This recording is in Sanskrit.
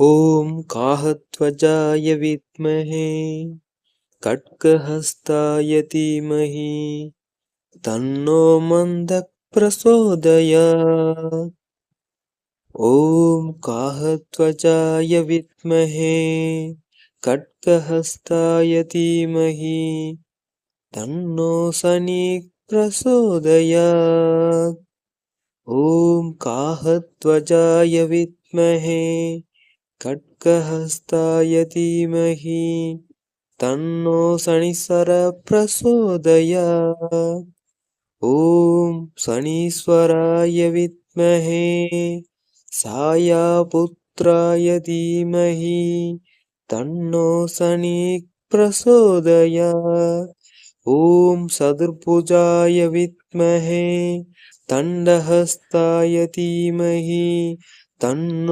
ॐ काहध्वजाय विद्महे खड्गहस्ताय धीमहि तन्नो मन्दः प्रचोदयात् ॐ काहध्वजाय विद्महे खड्गहस्ताय धीमहि तन्नो शनिः प्रचोदयात् ॐ काहध्वजाय विद्महे खड्गहस्ताय धीमहि तन्नो शनिश्चरः प्रचोदयात् ॐ शनीश्वराय विद्महे छायापुत्राय धीमहि तन्नो शनिः प्रचोदयात् ॐ चतुर्भुजाय विद्महे दण्डहस्ताय धीमहि तन्नो